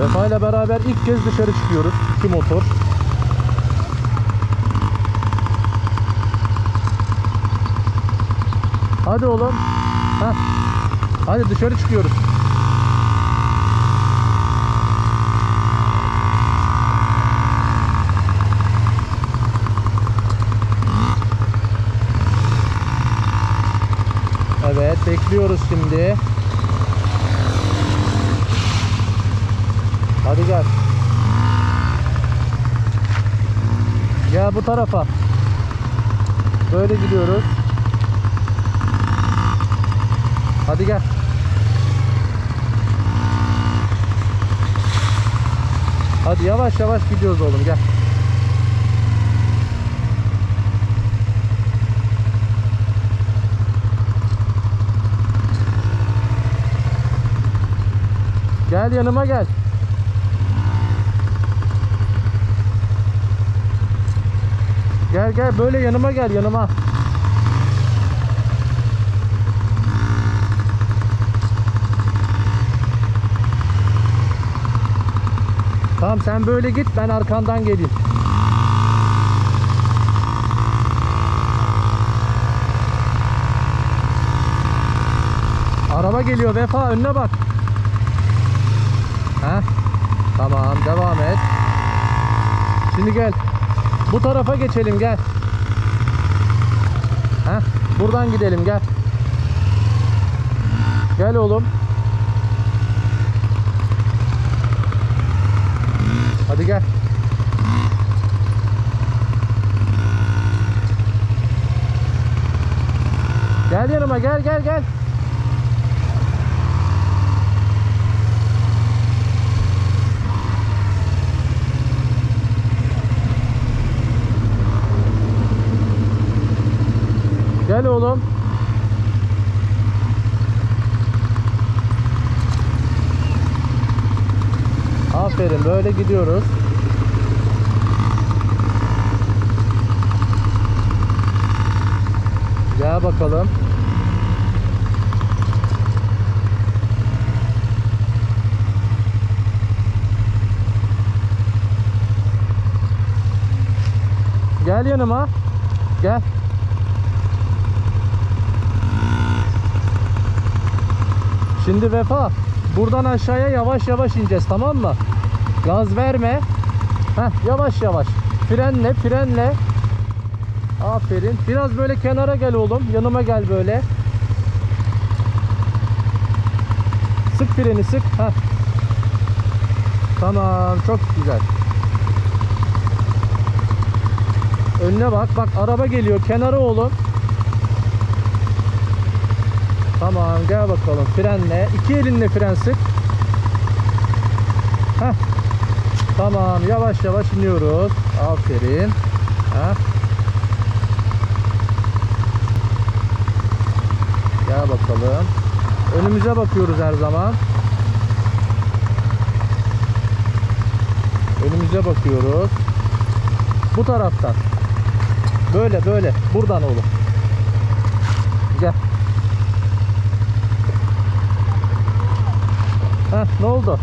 Vefa ile beraber ilk kez dışarı çıkıyoruz. İki motor. Hadi oğlum. Heh. Hadi dışarı çıkıyoruz. Evet bekliyoruz şimdi. Gel. Gel bu tarafa. Böyle gidiyoruz. Hadi gel. Hadi yavaş yavaş gidiyoruz oğlum gel. Gel yanıma gel. Gel gel böyle yanıma gel yanıma. Tamam sen böyle git ben arkandan geleyim. Araba geliyor Vefa önüne bak. Heh. Tamam devam et. Şimdi gel. Bu tarafa geçelim gel. Heh. Buradan gidelim gel. Gel oğlum. Hadi gel. Gel yanıma gel gel gel. Gel oğlum. Aferin böyle gidiyoruz. Gel bakalım. Gel yanıma. Gel. Şimdi Vefa buradan aşağıya yavaş yavaş ineceğiz tamam mı? Gaz verme. Heh, yavaş yavaş. Frenle frenle. Aferin. Biraz böyle kenara gel oğlum. Yanıma gel böyle. Sık freni sık. Heh. Tamam çok güzel. Önüne bak. Bak araba geliyor. Kenara oğlum. Tamam gel bakalım frenle. iki elinle fren sık. Heh. Tamam yavaş yavaş iniyoruz. Aferin. Heh. Gel bakalım. Önümüze bakıyoruz her zaman. Önümüze bakıyoruz. Bu taraftan. Böyle böyle. Buradan oğlum. Gel. Heh, ne oldu?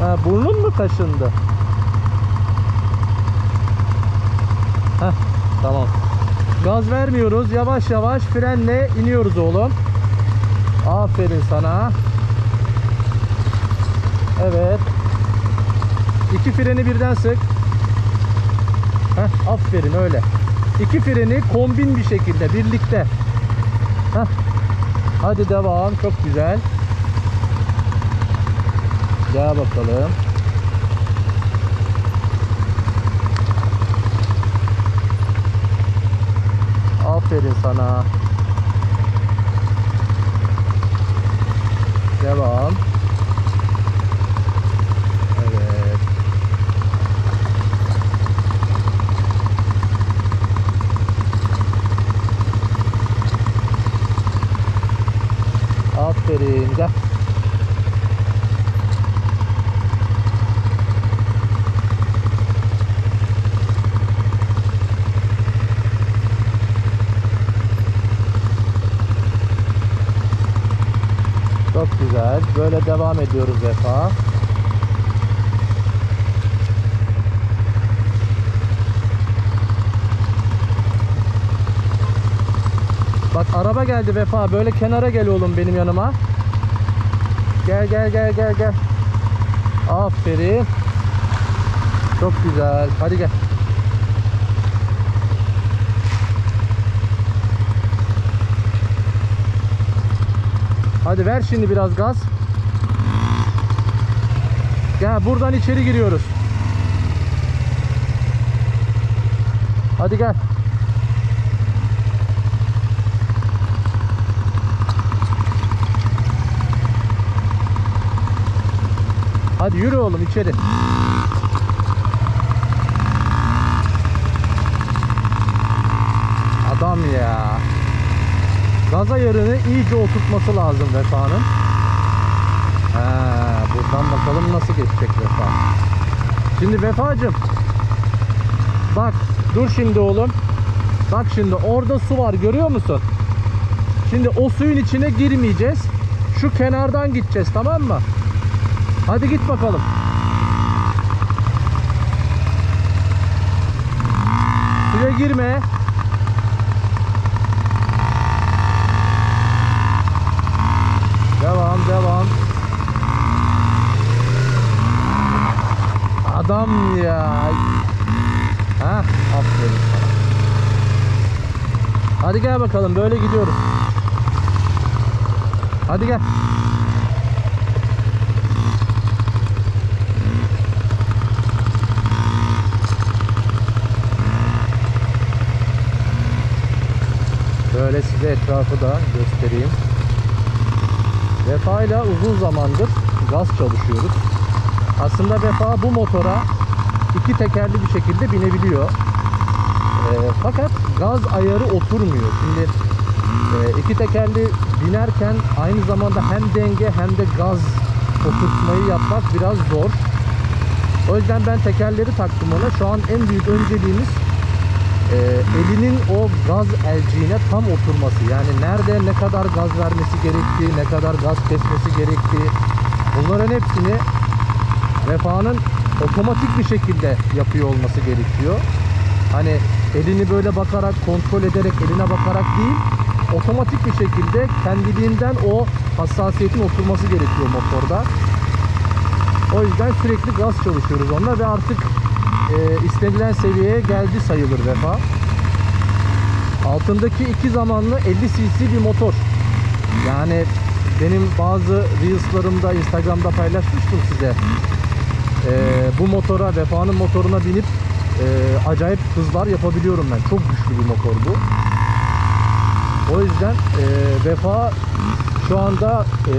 Ha, burnun mu kaşındı? Heh, tamam. Gaz vermiyoruz. Yavaş yavaş frenle iniyoruz oğlum. Aferin sana. Evet. İki freni birden sık. Heh, aferin öyle. İki freni kombin bir şekilde birlikte. Heh. Hadi devam. Çok güzel. Gel bakalım. Aferin sana. Devam. Evet. Aferin. Gel. Çok güzel. Böyle devam ediyoruz Vefa. Bak araba geldi Vefa. Böyle kenara gel oğlum benim yanıma. Gel gel gel gel gel. Aferin. Çok güzel. Hadi gel. Hadi ver şimdi biraz gaz. Gel buradan içeri giriyoruz. Hadi gel. Hadi yürü oğlum içeri. Adam ya. Gaz ayarını iyice oturtması lazım Vefa'nın. He, buradan bakalım nasıl geçecek Vefa. Şimdi Vefa'cığım. Bak dur şimdi oğlum. Bak şimdi orada su var görüyor musun? Şimdi o suyun içine girmeyeceğiz. Şu kenardan gideceğiz tamam mı? Hadi git bakalım. Suya girme. Devam devam. Adam ya. Ha, aferin sana. Hadi gel bakalım böyle gidiyoruz. Hadi gel. Böyle size etrafı da göstereyim. Vefa ile uzun zamandır gaz çalışıyoruz. Aslında Vefa bu motora iki tekerli bir şekilde binebiliyor. Ee, fakat gaz ayarı oturmuyor. Şimdi e, iki tekerli binerken aynı zamanda hem denge hem de gaz oturtmayı yapmak biraz zor. O yüzden ben tekerleri taktım ona. Şu an en büyük önceliğimiz e, elinin o gaz elciğine tam oturması. Yani nerede ne kadar gaz vermesi gerektiği, ne kadar gaz kesmesi gerektiği bunların hepsini Vefa'nın otomatik bir şekilde yapıyor olması gerekiyor. Hani elini böyle bakarak, kontrol ederek, eline bakarak değil, otomatik bir şekilde kendiliğinden o hassasiyetin oturması gerekiyor motorda. O yüzden sürekli gaz çalışıyoruz onunla ve artık e, istenilen seviyeye geldi sayılır Vefa. Altındaki iki zamanlı 50 cc bir motor. Yani benim bazı reels'larımda Instagram'da paylaşmıştım size. E, bu motora, Vefa'nın motoruna binip e, acayip hızlar yapabiliyorum ben. Çok güçlü bir motor bu. O yüzden e, Vefa şu anda e,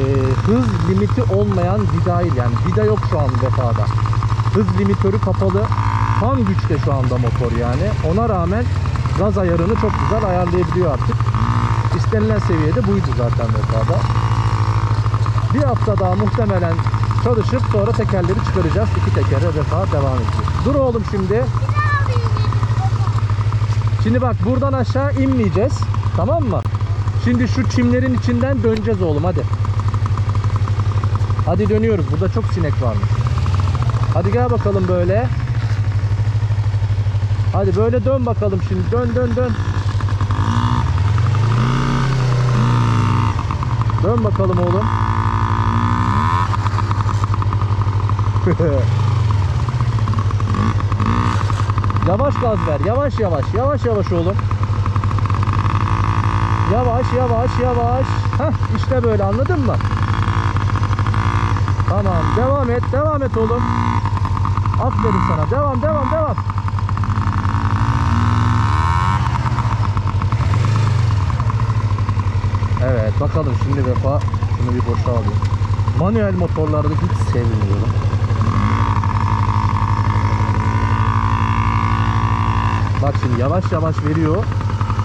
hız limiti olmayan vidayı yani vida yok şu an Vefa'da. Hız limitörü kapalı. Tam güçte şu anda motor yani. Ona rağmen gaz ayarını çok güzel ayarlayabiliyor artık. İstenilen seviyede buydu zaten Vefa'da. Bir hafta daha muhtemelen çalışıp sonra tekerleri çıkaracağız. İki tekere Vefa devam edecek. Dur oğlum şimdi. Şimdi bak buradan aşağı inmeyeceğiz. Tamam mı? Şimdi şu çimlerin içinden döneceğiz oğlum hadi. Hadi dönüyoruz. Burada çok sinek varmış. Hadi gel bakalım böyle. Hadi böyle dön bakalım şimdi. Dön dön dön. Dön bakalım oğlum. yavaş gaz ver. Yavaş yavaş. Yavaş yavaş oğlum. Yavaş yavaş yavaş. Heh işte böyle anladın mı? Tamam devam et devam et oğlum. Aferin sana devam devam devam. Evet bakalım şimdi Vefa şunu bir boşa alayım. Manuel motorlarda hiç sevmiyorum. Bak şimdi yavaş yavaş veriyor.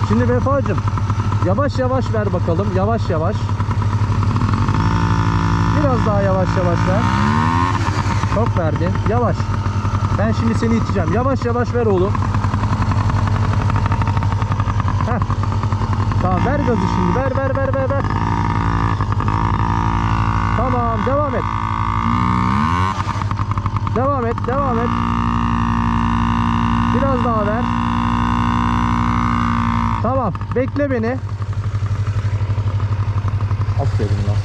Şimdi Vefacım yavaş yavaş ver bakalım. Yavaş yavaş. Biraz daha yavaş yavaş ver. Çok verdin. Yavaş. Ben şimdi seni iteceğim. Yavaş yavaş ver oğlum. Heh. Tamam ver gazı şimdi. Ver ver ver ver ver. Tamam devam et. Devam et devam et. Biraz daha ver. Tamam. Bekle beni. Aferin lan.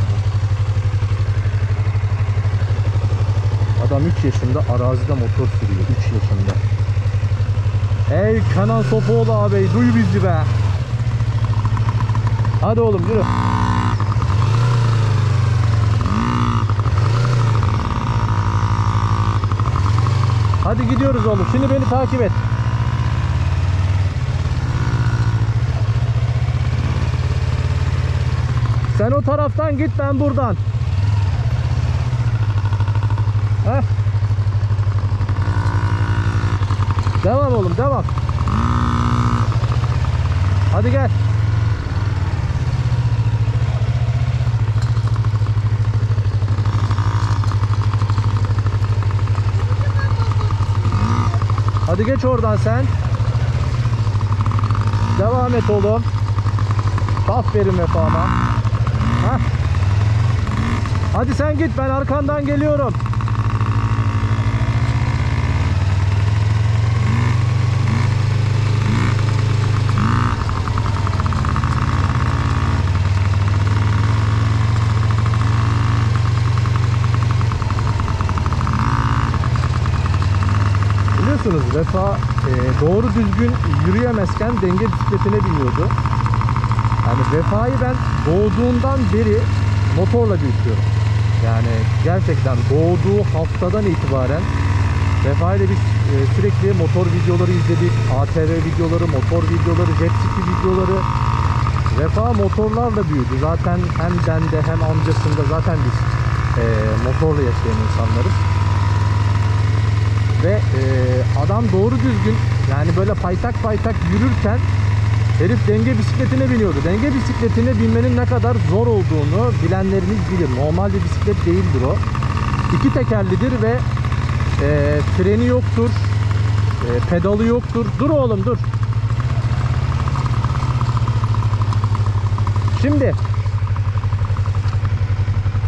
Adam 3 yaşında arazide motor sürüyor. 3 yaşında. Ey Kenan Sofoğlu ağabey duy bizi be. Hadi oğlum yürü. Hadi gidiyoruz oğlum. Şimdi beni takip et. Sen o taraftan git ben buradan. Heh. Devam oğlum devam. Hadi gel. Hadi geç oradan sen. Devam et oğlum. Aferin vefama. Hah. Hadi sen git ben arkandan geliyorum. Biliyorsunuz Vefa e, doğru düzgün yürüyemezken denge bisikletine biniyordu. Yani Vefa'yı ben doğduğundan beri motorla büyütüyorum. Yani gerçekten doğduğu haftadan itibaren Vefa ile biz e, sürekli motor videoları izledik. ATV videoları, motor videoları, jet ski videoları. Vefa motorlarla büyüdü. Zaten hem bende hem amcasında zaten biz e, motorla yaşayan insanlarız. Ve e, adam doğru düzgün yani böyle paytak paytak yürürken herif denge bisikletine biniyordu. Denge bisikletine binmenin ne kadar zor olduğunu bilenleriniz bilir. Normal bir bisiklet değildir o. İki tekerlidir ve e, freni yoktur. E, pedalı yoktur. Dur oğlum dur. Şimdi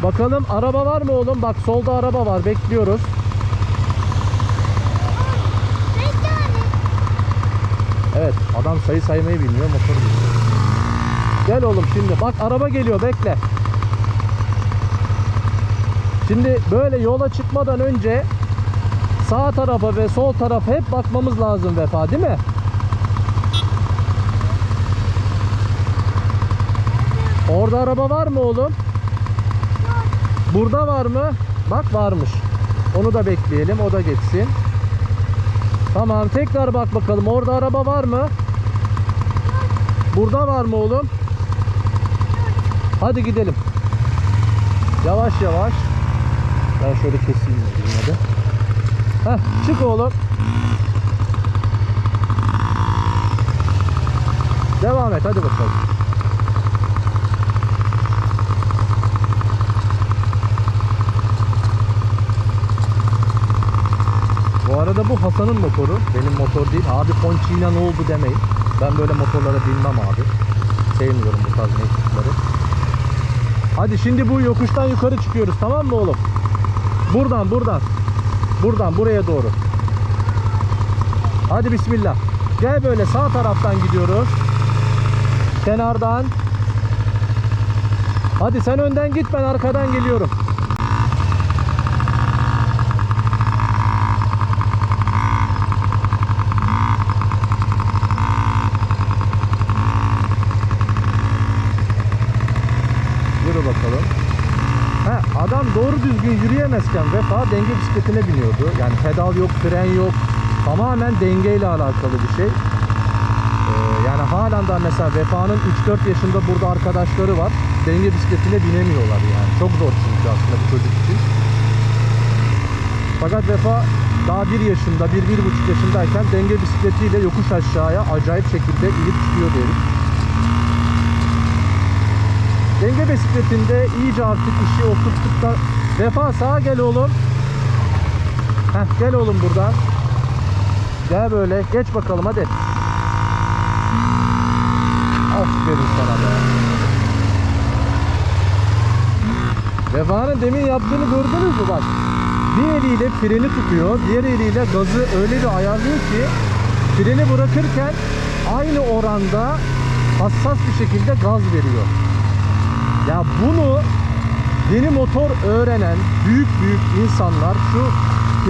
Bakalım araba var mı oğlum? Bak solda araba var. Bekliyoruz. Evet adam sayı saymayı bilmiyor motor bilmiyor. Gel oğlum şimdi bak araba geliyor bekle. Şimdi böyle yola çıkmadan önce sağ tarafa ve sol tarafa hep bakmamız lazım Vefa değil mi? Orada araba var mı oğlum? Burada var mı? Bak varmış. Onu da bekleyelim o da geçsin. Tamam tekrar bak bakalım orada araba var mı? Burada var mı oğlum? Hadi gidelim. Yavaş yavaş. Ben şöyle keseyim yine de. Heh, çık oğlum. Devam et hadi bakalım. Bu arada bu Hasan'ın motoru. Benim motor değil. Abi Ponçi'yle ne oldu demeyin. Ben böyle motorlara binmem abi. Sevmiyorum bu tarz mektukları. Hadi şimdi bu yokuştan yukarı çıkıyoruz tamam mı oğlum? Buradan buradan. Buradan buraya doğru. Hadi bismillah. Gel böyle sağ taraftan gidiyoruz. Kenardan. Hadi sen önden git ben arkadan geliyorum. Yürü bakalım. Ha, adam doğru düzgün yürüyemezken Vefa denge bisikletine biniyordu. Yani pedal yok, fren yok. Tamamen dengeyle alakalı bir şey. Ee, yani halen daha mesela Vefa'nın 3-4 yaşında burada arkadaşları var. Denge bisikletine binemiyorlar yani. Çok zor çünkü aslında bir çocuk için. Fakat Vefa daha 1 yaşında, 1-1,5 yaşındayken denge bisikletiyle yokuş aşağıya acayip şekilde inip çıkıyor herif. Denge bisikletinde iyice artık işi oturttuk da Vefa sağa gel oğlum. Heh, gel oğlum buradan. Gel böyle. Geç bakalım hadi. Aferin sana be. Vefa'nın demin yaptığını gördünüz mü bak. bir eliyle freni tutuyor, diğer eliyle gazı öyle bir ayarlıyor ki freni bırakırken aynı oranda hassas bir şekilde gaz veriyor. Ya bunu yeni motor öğrenen büyük büyük insanlar şu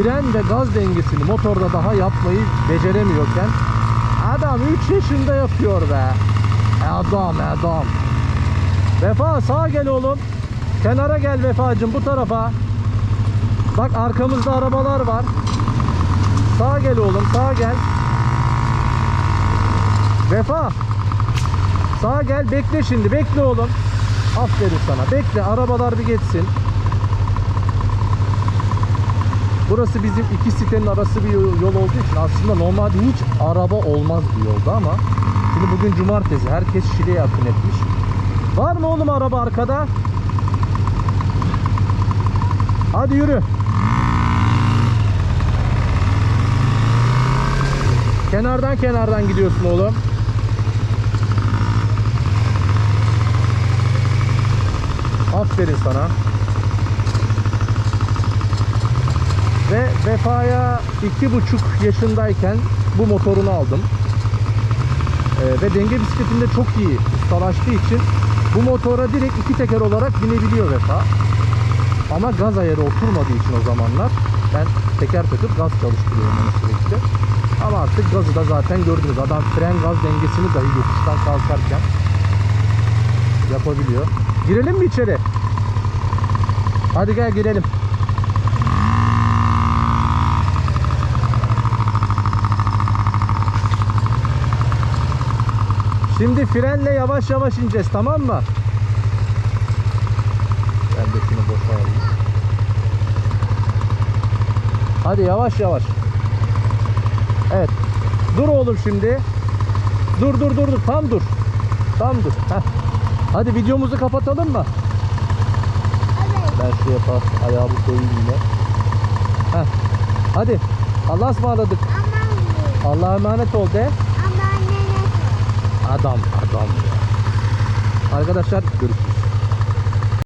fren ve gaz dengesini motorda daha yapmayı beceremiyorken adam 3 yaşında yapıyor be. Adam adam. Vefa sağa gel oğlum. Kenara gel Vefacım bu tarafa. Bak arkamızda arabalar var. Sağa gel oğlum sağa gel. Vefa. Sağa gel bekle şimdi bekle oğlum. Aferin sana bekle arabalar bir geçsin. Burası bizim iki sitenin arası bir yol olduğu için aslında normalde hiç araba olmaz bu yolda ama şimdi bugün cumartesi herkes Şile'ye akın etmiş. Var mı oğlum araba arkada? Hadi yürü. Kenardan kenardan gidiyorsun oğlum. Aferin sana. Ve Vefa'ya iki buçuk yaşındayken bu motorunu aldım. Ee, ve denge bisikletinde çok iyi ustalaştığı için bu motora direkt iki teker olarak binebiliyor Vefa. Ama gaz ayarı oturmadığı için o zamanlar ben teker takıp gaz çalıştırıyorum onu sürekli. Ama artık gazı da zaten gördünüz. Adam fren gaz dengesini dahi yokuştan kalkarken yapabiliyor. Girelim mi içeri? Hadi gel girelim. Şimdi frenle yavaş yavaş ineceğiz tamam mı? Ben de şunu boşa. Hadi yavaş yavaş. Evet. Dur oğlum şimdi. Dur dur dur dur. Tam dur. Tam dur. Heh. Hadi videomuzu kapatalım mı? Ben şu yapar ayağımı koyayım yine. Heh. Hadi. Allah'a ısmarladık. Allah'a emanet ol de. Adam adam. Arkadaşlar görüşürüz.